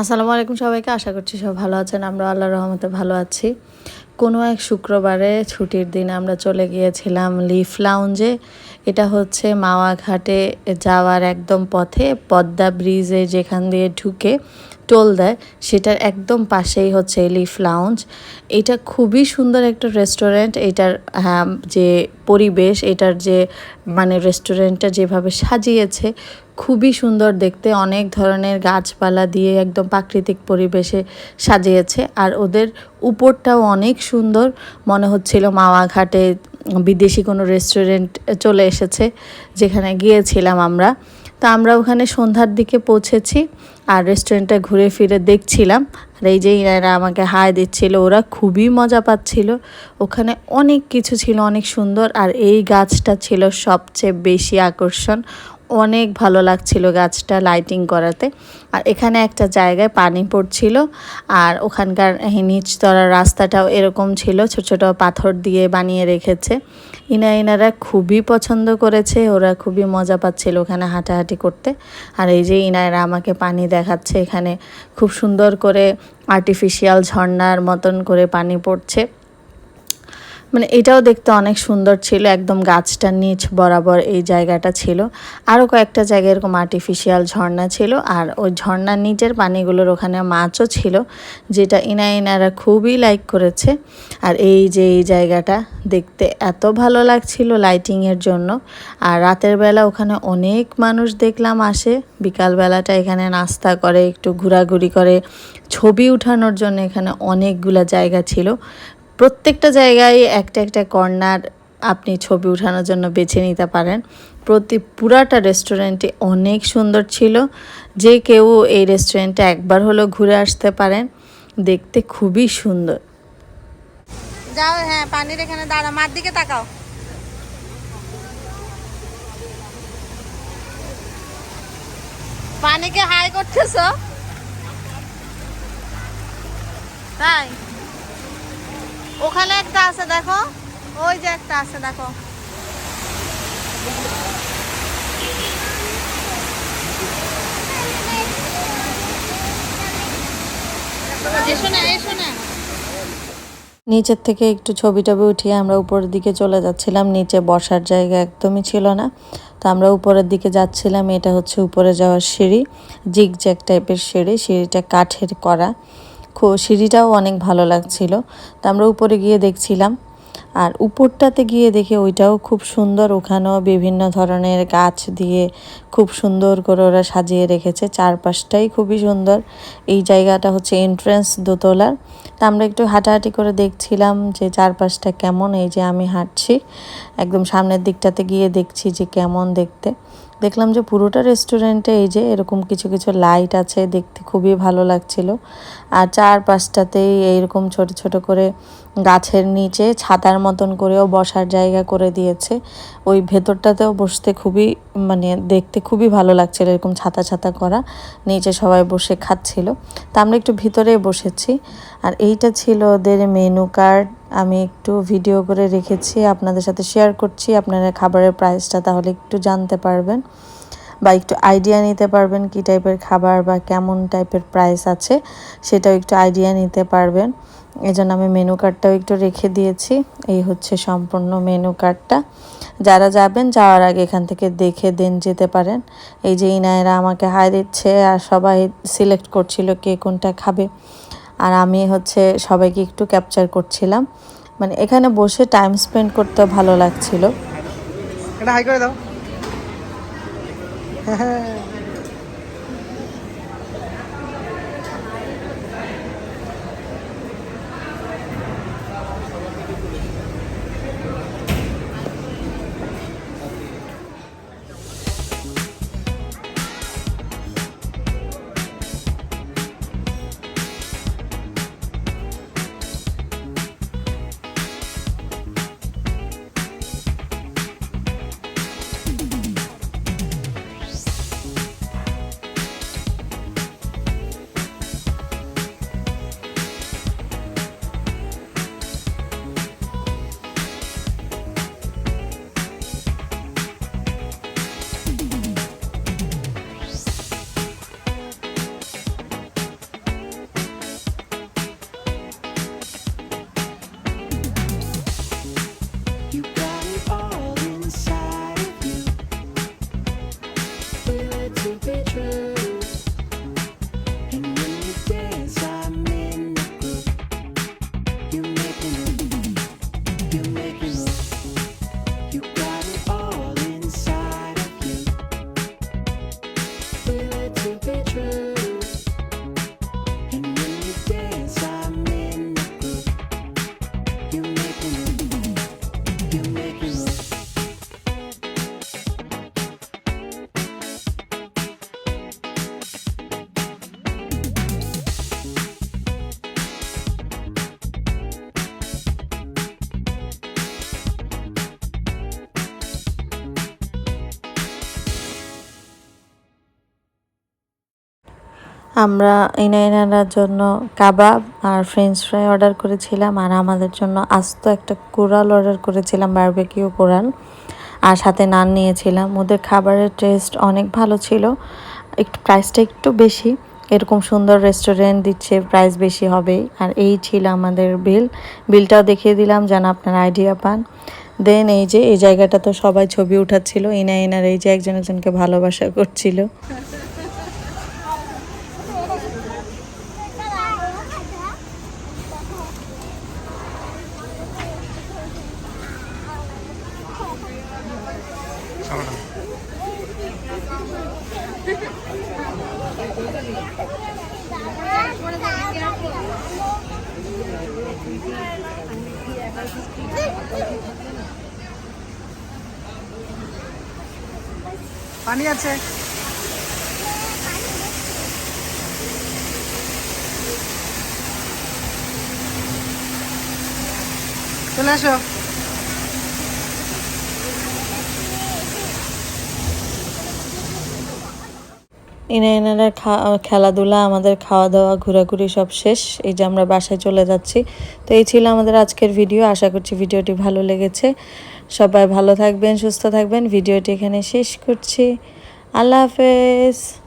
আসসালামু আলাইকুম সবাইকে, আশা করছি সব ভালো আছেন। আমরা আল্লাহ রহমতে ভালো আছি। কোনো এক শুক্রবারে ছুটির দিন আমরা চলে গিয়েছিলাম লিফ লাউঞ্জে এটা হচ্ছে মাওয়া ঘাটে যাওয়ার একদম পথে পদ্মা ব্রিজে যেখান দিয়ে ঢুকে টোল দেয় সেটার একদম পাশেই হচ্ছে লিফ লাউঞ্জ এটা খুবই সুন্দর একটা রেস্টুরেন্ট এটার হ্যাঁ, যে পরিবেশ এটার যে মানে রেস্টুরেন্টটা যেভাবে সাজিয়েছে খুবই সুন্দর দেখতে। অনেক ধরনের গাছপালা দিয়ে একদম প্রাকৃতিক পরিবেশে সাজিয়েছে। আর ওদের উপরটাও অনেক সুন্দর। মনে হচ্ছিল মাওয়া ঘাটে বিদেশি কোনো রেস্টুরেন্ট চলে এসেছে, যেখানে গিয়েছিলাম আমরা। তো আমরা ওখানে সন্ধ্যার দিকে পৌঁছেছি আর রেস্টুরেন্টটা ঘুরে ফিরে দেখছিলাম। আর এই যে ইনারা আমাকে হাই দিচ্ছিল, ওরা খুবই মজা পাচ্ছিল। ওখানে অনেক কিছু ছিল, অনেক সুন্দর। আর এই গাছটা ছিল সবচেয়ে বেশি আকর্ষণ। অনেক ভালো লাগছিল গাছটা লাইটিং করাতে। আর এখানে একটা জায়গায় পানি পড়ছিল, আর ওখানকার নিচতলার রাস্তাটাও এরকম ছিল, ছোট ছোট পাথর দিয়ে বানিয়ে রেখেছে। ইনা ইনারা খুবই পছন্দ করেছে, ওরা খুবই মজা পাচ্ছিল ওখানে হাঁটাহাঁটি করতে। আর এই যে ইনারা আমাকে পানি দেখাচ্ছে, এখানে খুব সুন্দর করে আর্টিফিশিয়াল ঝর্ণার মতন করে পানি পড়ছে। মানে এটাও দেখতে অনেক সুন্দর ছিল, একদম গাছটার নিচ বরাবর এই জায়গাটা ছিল। আরও কয়েকটা জায়গায় এরকম আর্টিফিশিয়াল ঝর্ণা ছিল আর ওই ঝর্ণার নিচের পানিগুলোর ওখানে মাছও ছিল, যেটা ইনা ইনারা খুবই লাইক করেছে। আর এই যে এই জায়গাটা দেখতে এত ভালো লাগছিল লাইটিংয়ের জন্য। আর রাতের বেলা ওখানে অনেক মানুষ দেখলাম আসে, বিকালবেলাটা এখানে নাস্তা করে, একটু ঘোরাঘুরি করে, ছবি উঠানোর জন্য এখানে অনেকগুলা জায়গা ছিল। প্রত্যেকটা জায়গায় একটা একটা কর্নার আপনি ছবি উঠানোর জন্য বেছে নিতে পারেন। প্রতি পুরাটা রেস্টুরেন্টে অনেক সুন্দর ছিল। যে কেউ এই রেস্টুরেন্টে একবার হলেও ঘুরে আসতে পারেন। দেখতে খুবই সুন্দর। যাও হ্যাঁ পানির এখানে দাঁড়া মার দিকে তাকাও। পানিকে হাই করতেছ? তাই? ওখানে একটা আছে, দেখো। ওই যে একটা আছে, দেখো। নিচের থেকে একটু ছবি টবি উঠিয়ে আমরা উপরের দিকে চলে যাচ্ছিলাম। নিচে বসার জায়গা একদমই ছিল না। তো আমরা উপরের দিকে যাচ্ছিলাম। এটা হচ্ছে উপরে যাওয়ার সিঁড়ি জিগ জ্যাক টাইপের সিঁড়ি। সিঁড়িটা কাঠের করা। সিঁড়িটাও অনেক ভালো লাগছিল। তা আমরা উপরে গিয়ে দেখছিলাম। আর উপরটাতে গিয়ে দেখে ওইটাও খুব সুন্দর। ওখানেও বিভিন্ন ধরনের গাছ দিয়ে খুব সুন্দর করে ওরা সাজিয়ে রেখেছে। চারপাশটাই খুবই সুন্দর। এই জায়গাটা হচ্ছে এন্ট্রেন্স দোতলার। তা আমরা একটু হাঁটাহাঁটি করে দেখছিলাম যে চারপাশটা কেমন। এই যে আমি হাঁটছি, একদম সামনের দিকটাতে গিয়ে দেখছি যে কেমন দেখতে। দেখলাম যে পুরোটা রেস্টুরেন্টে এই যে এরকম কিছু কিছু লাইট আছে, দেখতে খুবই ভালো লাগছিল। আর চারপাশটাতেই এইরকম ছোট ছোট করে গাছের নিচে ছাতার মতন করেও বসার জায়গা করে দিয়েছে। ওই ভেতরটাতেও বসতে খুবই মানে দেখতে খুবই ভালো লাগছিল এরকম ছাতা ছাতা করা। নিচে সবাই বসে খাচ্ছিল। তা আমরা একটু ভিতরে বসেছি। আর এইটা ছিল ওদের মেনু কার্ড আমি একটু ভিডিও করে রেখেছি, আপনাদের সাথে শেয়ার করছি, আপনারা খাবারের প্রাইসটা তাহলে একটু জানতে পারবেন বা একটু আইডিয়া নিতে পারবেন কি টাইপের খাবার বা কেমন টাইপের প্রাইস আছে, সেটাও একটু আইডিয়া নিতে পারবেন। এজন্য আমি মেনু কার্ডটাও একটু রেখে দিয়েছি, এই হচ্ছে সম্পূর্ণ মেনু কার্ডটা যারা যাবেন, যাওয়ার আগে এখান থেকে দেখে দেন যেতে পারেন। এই যে ইনায়রা আমাকে হাই দিচ্ছে আর সবাই সিলেক্ট করছিল কে কোনটা খাবে। আর আমি হচ্ছে সবাইকে একটু ক্যাপচার করছিলাম। মানে এখানে বসে টাইম স্পেন্ড করতে ভালো লাগছিল। এটা হাই করে দাও। আমরা ইনাইনার জন্য কাবাব আর ফ্রেঞ্চ ফ্রাই অর্ডার করেছিলাম আর আমাদের জন্য আস্ত একটা কোরাল অর্ডার করেছিলাম বারবেকিউ কোরাল আর সাথে নান নিয়েছিলাম। ওদের খাবারের টেস্ট অনেক ভালো ছিল। একটু প্রাইসটা একটু বেশি। এরকম সুন্দর রেস্টুরেন্ট দিচ্ছে প্রাইস বেশি হবেই। আর এই ছিল আমাদের বিল বিলটাও দেখিয়ে দিলাম, যেন আপনার আইডিয়া পান। দেন এই যে, এই জায়গাটা তো সবাই ছবি উঠাচ্ছিল। ইনা ইনার এই যে একজন একজনকে ভালোবাসা করছিল। পানি আছে। চলে আসো। ইনা এনারা খেলাধুলা, আমাদের খাওয়া দাওয়া ঘোরাঘুরি সব শেষ। এই যে আমরা বাসায় চলে যাচ্ছি। তো এই ছিল আমাদের আজকের ভিডিও। আশা করছি ভিডিওটি ভালো লেগেছে। সবাই ভালো থাকবেন, সুস্থ থাকবেন। ভিডিওটি এখানে শেষ করছি। আল্লাহ হাফেজ।